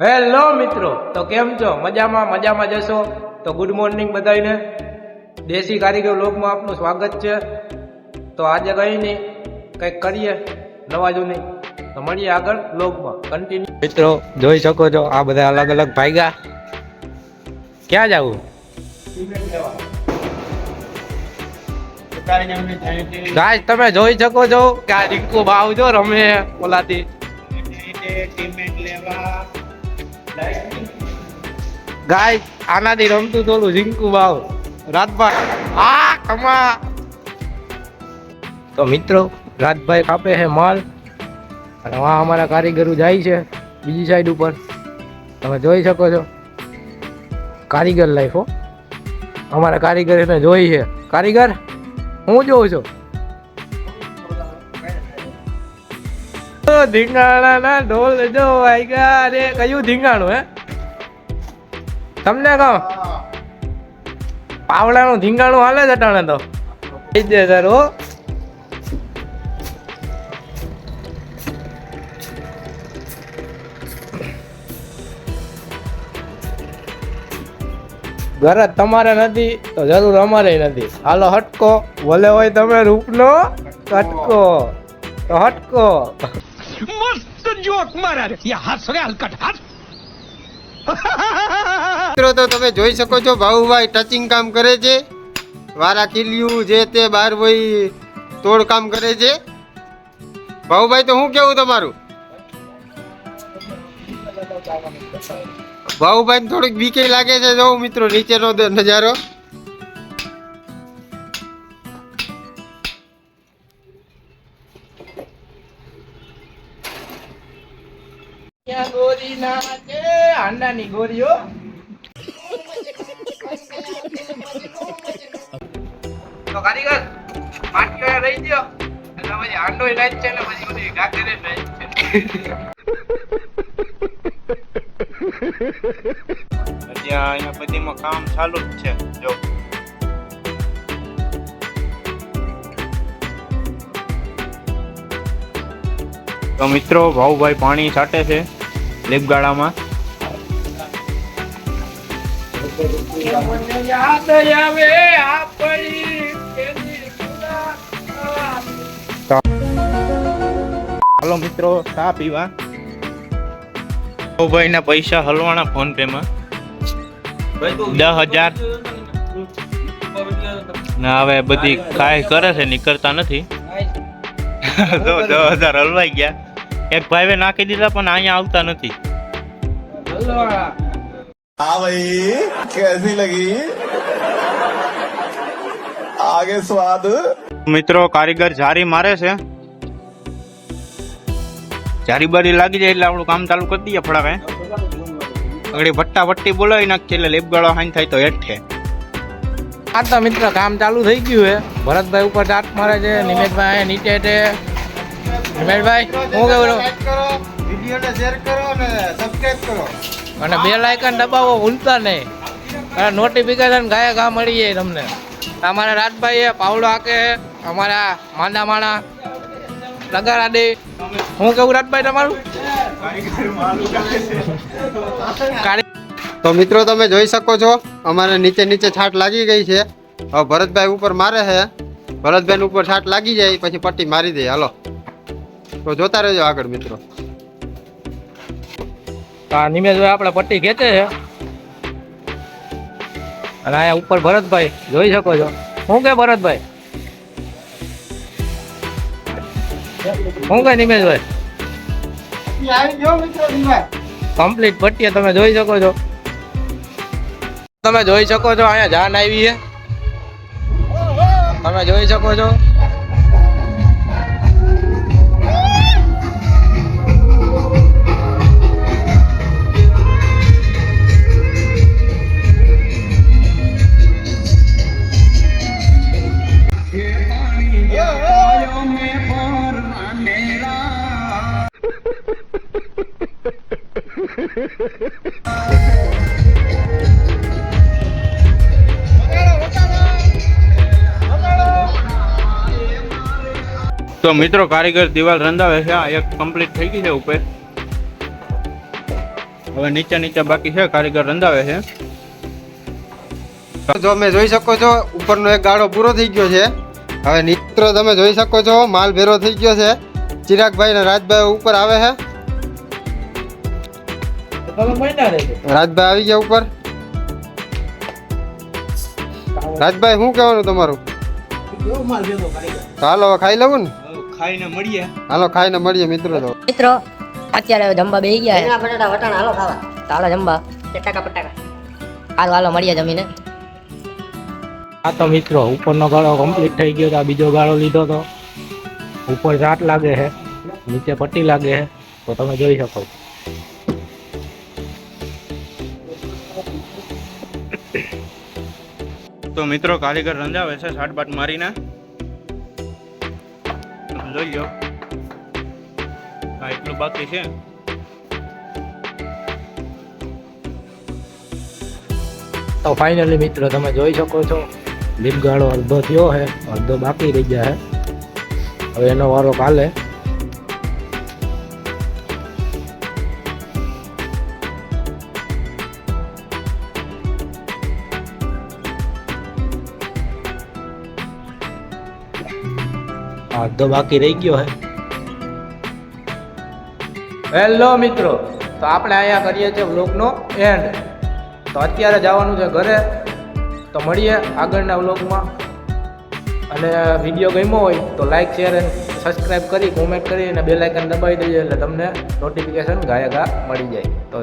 Hello મિત્રો તો કેમ છો? મજામાં મજામાં જશો? તો ગુડ મોર્નિંગ બધાને દેશી કારીગર લોકમાં આપનું સ્વાગત છે. તો આજે કઈ નહીં કંઈક કરીએ નવા જૂની. તો મળીએ આગળ લોકમાં કન્ટિન્યુ મિત્રો જોઈ શકો છો આ બધા અલગ અલગ ભાગ્યા ક્યાં જવું? ગાય તમે જોઈ શકો છો કે આ રીકુ ભાવ જો રમે ઓલાથી. ગાય આનાથી રમતું થોડું રિંકુ ભાવ રાજભાઈ આ, કમા. તો મિત્રો, રાજભાઈ કાપે છે માલ. અને આ અમારા કારીગરો જાય છે બીજી સાઈડ ઉપર. તમે જોઈ શકો છો. કારીગર લાઈફ હો. અમારા કારીગર એને જોઈ છે. કારીગર, હું જોઉં છું? ધીંગાણાના ઢોલ જો વાગ્યા અરે, કયું ધીંગાણું, હે? તમને કહું. પાવડાનું ધીંગાણું હાલે છે ટાણે તો. સર હો. ગરજ તમારે નથી, તો જરૂર અમારે નથી. હાલો, હટકો. ભલે હોય તમે રૂપનો કટકો તો હટકો. મસ્ત જોક મારા રે. યા હાસ રે હલકટ હાસ મિત્રો, તો તમે જોઈ શકો છો ભાઉભાઈ ટચિંગ કામ કરે છે. વારા કિલ્યું જે તે બાર ભાઈ તોડ કામ કરે છે. ભાઉભાઈ તો શું કેવું તમારું? ભાઉભાઈ થોડીક બીકે લાગે છે જો મિત્રો, નીચેનો નજારો. આંડાની ગોરીઓ. તો કારીગર રહી પછી આંડો નાચ છે પછી બધી ગાગરે કામ ચાલુ જ છે, જો. તો મિત્રો, ભાઉભાઈ પાણી છાંટે છે. લીપગાળામાં. હાલો મિત્રો ચા પીવા. ભાઈ ના પૈસા હલવાના ફોન પે માં દસ હજાર ના હવે બધી કાંઈ કરે છે નીકળતા નથી. તો દસ હજાર હલવાઈ ગયા. એક ભાઈએ નાખી દીધા પણ અહીંયા આવતા નથી. હા ભાઈ કેસી લગી? આગે સ્વાદ. મિત્રો કારીગર જારી મારે છે. જારી બારી લાગી જાય એટલે આપણું કામ ચાલુ કરી દઈએ ફળાવે અગડી ભટ્ટા ભટ્ટી બોલાવી નાખીએ એટલે લેબ ગાળો હાઈન થાય તો હેઠે. આ તો મિત્ર કામ ચાલુ થઈ ગયું હે ભરતભાઈ ઉપર ચાટ મારે છે નિમેશભાઈ નીચે છે. નિમેશભાઈ હું કેવું વિડીયોને શેર કરો અને સબસ્ક્રાઇબ કરો. અને બે લાયકન દબાવો ભૂલતા નહીં. અને નોટિફિકેશન ગાયા ગા મળી જાય તમને. અમારા રાજભાઈ છે પાવડો હાકે અમારા માંદા માણા લગાડા દે હું કેવું રાજભાઈ તમારું? કાળી- તો મિત્રો તમે જોઈ શકો છો અમારે નીચે નીચે છાટ લાગી ગઈ છે. હવે ભરતભાઈ ઉપર મારે છે. ભરતભાઈ ઉપર છાટ લાગી જાય પછી પટ્ટી મારી દે. હાલો. તો જોતા રહેજો આગળ, મિત્રો. આ નિમેશભાઈ આપણે પટ્ટી ખેંચે છે. અને અહીંયા ઉપર ભરતભાઈ, જોઈ શકો છો. શું કે ભરતભાઈ? શું કે નિમેશભાઈ? કમ્પ્લીટ પટ્ટી તમે જોઈ શકો છો. તમે જોઈ શકો છો, અહીંયા જાન આવી છે. તમે જોઈ શકો છો. તો મિત્રો કારીગર દિવાલ રંધાવે છે. આ એક કમ્પ્લીટ થઈ ગઈ છે ઉપર. હવે નીચે નીચે બાકી છે. કારીગર રંધાવે છે. જો તમે જોઈ શકો છો ઉપરનો એક ગાળો પૂરો થઈ ગયો છે. હવે મિત્રો તમે જોઈ શકો છો માલ ભેરો થઈ ગયો છે. ચિરાગભાઈ ને રાજભાઈ ઉપર આવે છે. રાજભાઈ આવી ગયા ઉપર. રાજભાઈ શું કહેવાનું તમારું? હાલો હવે ખાઈ લઉં ને? ખાઈને મળીએ. હાલો ખાઈને મળીએ મિત્રો તો. મિત્રો અત્યારે જમવા બેસી ગયા બટાટા વટાણા હાલો ખાવા. છે જમવા. ચટાકા પટાકા. હાલો હાલો મળીએ જમીને. આ તો મિત્રો ઉપરનો ગાળો કમ્પ્લીટ થઈ ગયો તો આ બીજો ગાળો લીધો તો ઉપર રાત લાગે છે નીચે પટ્ટી લાગે છે તો તમે જોઈ શકો તો મિત્રો કારીગર રંજાવે છે સાટ બાટ મારીને. જોઈ લો. હા એટલું બાકી છે. તો ફાઇનલી મિત્રો તમે જોઈ શકો છો. લીપ ગાળો અડધો થયો છે અડધો બાકી રહી ગયા છે હવે એનો વારો કાલે. અડધો બાકી રહી ગયો છે હેલો મિત્રો, તો આપણે અહીંયા કરીએ છીએ વ્લોગનો એન્ડ તો અત્યારે જવાનું છે ઘરે. તો મળીએ આગળના વ્લોગમાં. અને વીડિયો ગમ્યો હોય તો લાઇક શેર સબસ્ક્રાઈબ કરી કોમેન્ટ કરી અને બેલ આઇકન દબાવી દેજો એટલે તમને નોટિફિકેશન ગાયા ગા મળી જાય. તો